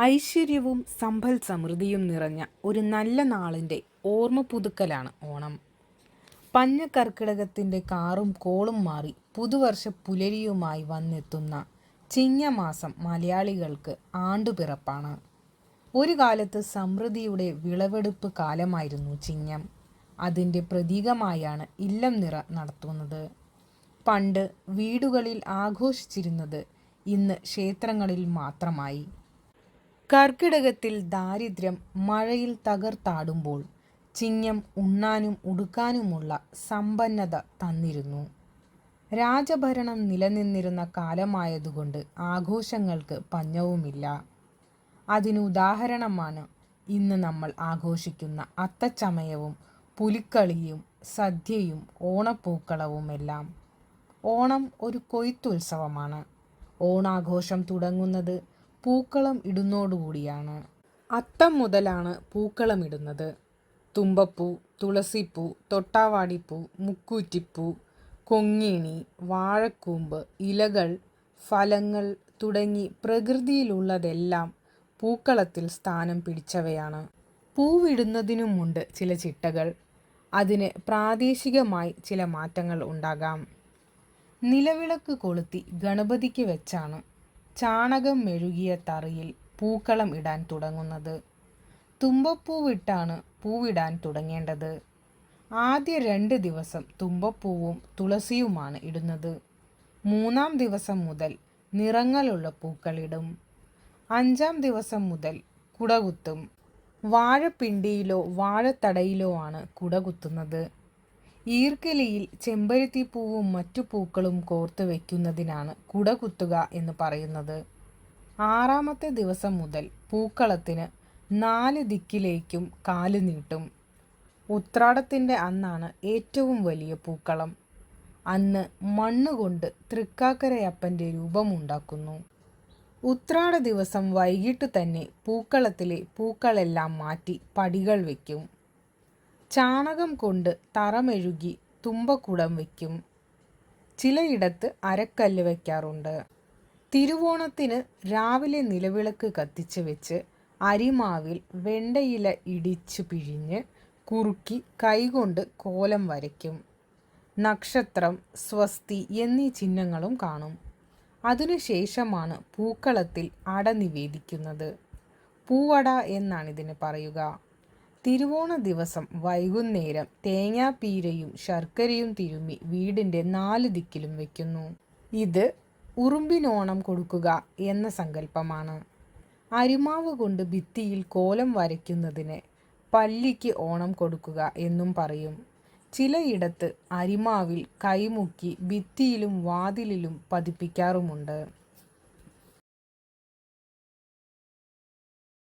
ഐശ്വര്യവും സമ്പൽ സമൃദ്ധിയും നിറഞ്ഞ ഒരു നല്ല നാളിന്റെ ഓർമ്മ പുതുക്കലാണ് ഓണം. പഞ്ഞ കർക്കിടകത്തിന്റെ കാറും കോളും മാറി പുതുവർഷ പുലരിയുമായി വന്നെത്തുന്ന ചിങ്ങമാസം മലയാളികൾക്ക് ആണ്ടുപിറപ്പാണ്. ഒരു കാലത്ത് സമൃദ്ധിയുടെ വിളവെടുപ്പ് കാലമായിരുന്നു ചിങ്ങം. അതിന്റെ പ്രതീകമായാണ് ഇല്ലം നിറ നടത്തുന്നത്. പണ്ട് വീടുകളിൽ ആഘോഷിച്ചിരുന്നത് ഇന്ന് ക്ഷേത്രങ്ങളിൽ മാത്രമായി. കർക്കിടകത്തിൽ ദാരിദ്ര്യം മഴയിൽ തകർത്താടുമ്പോൾ ചിങ്ങം ഉണ്ണാനും ഉടുക്കാനുമുള്ള സമ്പന്നത തന്നിരുന്നു. രാജഭരണം നിലനിന്നിരുന്ന കാലമായതുകൊണ്ട് ആഘോഷങ്ങൾക്ക് പഞ്ഞവുമില്ല. അതിനുദാഹരണമാണ് ഇന്ന് നമ്മൾ ആഘോഷിക്കുന്ന അത്തച്ചമയവും പുലിക്കളിയും സദ്യയും ഓണപ്പൂക്കളവുമെല്ലാം. ഓണം ഒരു കൊയ്ത്തുത്സവമാണ്. ഓണാഘോഷം തുടങ്ങുന്നത് പൂക്കളം ഇടുന്നോടുകൂടിയാണ് അത്തം മുതലാണ് പൂക്കളം ഇടുന്നത്. തുമ്പപ്പൂ തുളസിപ്പൂ തൊട്ടാവാടിപ്പൂ മുക്കൂറ്റിപ്പൂ കൊങ്ങിണി വാഴക്കൂമ്പ് ഇലകൾ ഫലങ്ങൾ തുടങ്ങി പ്രകൃതിയിലുള്ളതെല്ലാം പൂക്കളത്തിൽ സ്ഥാനം പിടിച്ചവയാണ്. പൂവിടുന്നതിനുമുണ്ട് ചില ചിട്ടകൾ. അതിന് പ്രാദേശികമായി ചില മാറ്റങ്ങൾ ഉണ്ടാകാം. നിലവിളക്ക് കൊളുത്തി ഗണപതിക്ക് വെച്ചാണ് ചാണകം മെഴുകിയ തറയിൽ പൂക്കളം ഇടാൻ തുടങ്ങുന്നത്. തുമ്പപ്പൂവിട്ടാണ് പൂവിടാൻ തുടങ്ങേണ്ടത്. ആദ്യ രണ്ട് ദിവസം തുമ്പപ്പൂവും തുളസിയുമാണ് ഇടുന്നത്. മൂന്നാം ദിവസം മുതൽ നിറങ്ങളുള്ള പൂക്കളിടും അഞ്ചാം ദിവസം മുതൽ കുടകുത്തും. വാഴപ്പിണ്ടിയിലോ വാഴത്തടയിലോ ആണ് കുടകുത്തുന്നത്. ഈർക്കിലിയിൽ ചെമ്പരത്തിപ്പൂവും മറ്റു പൂക്കളും കോർത്ത് വയ്ക്കുന്നതിനാണ് കുടകുത്തുക എന്ന് പറയുന്നത്. ആറാമത്തെ ദിവസം മുതൽ പൂക്കളത്തിന് നാല് ദിക്കിലേക്കും കാൽ നീട്ടും. ഉത്രാടത്തിന്റെ അന്നാണ് ഏറ്റവും വലിയ പൂക്കളം. അന്ന് മണ്ണുകൊണ്ട് തൃക്കാക്കരയപ്പന്റെ രൂപമുണ്ടാക്കുന്നു ഉത്രാട ദിവസം വൈകിട്ട് തന്നെ പൂക്കളത്തിലെ പൂക്കളെല്ലാം മാറ്റി പടികൾ വയ്ക്കും ചാണകം കൊണ്ട് തറമെഴുകി തുമ്പക്കുടം വയ്ക്കും. ചിലയിടത്ത് അരക്കല്ല് വയ്ക്കാറുണ്ട്. തിരുവോണത്തിന് രാവിലെ നിലവിളക്ക് കത്തിച്ച് വെച്ച് അരിമാവിൽ വെണ്ടയില ഇടിച്ചു പിഴിഞ്ഞ് കുറുക്കി കൈകൊണ്ട് കോലം വരയ്ക്കും. നക്ഷത്രം സ്വസ്തി എന്നീ ചിഹ്നങ്ങളും കാണും. അതിനുശേഷമാണ് പൂക്കളത്തിൽ അട നിവേദിക്കുന്നത്. പൂവട എന്നാണ് ഇതിന് പറയുക. തിരുവോണ ദിവസം വൈകുന്നേരം തേങ്ങാപ്പീരയും ശർക്കരയും തിരുമ്മി വീടിന്റെ നാല് ദിക്കിലും വയ്ക്കുന്നു ഇത് ഉറുമ്പിനോണം കൊടുക്കുക എന്ന സങ്കല്പമാണ്. അരിമാവ് കൊണ്ട് ഭിത്തിയിൽ കോലം വരയ്ക്കുന്നതിന് പല്ലിക്ക് ഓണം കൊടുക്കുക എന്നും പറയും. ചിലയിടത്ത് അരിമാവിൽ കൈമുക്കി ഭിത്തിയിലും വാതിലിലും പതിപ്പിക്കാറുമുണ്ട്.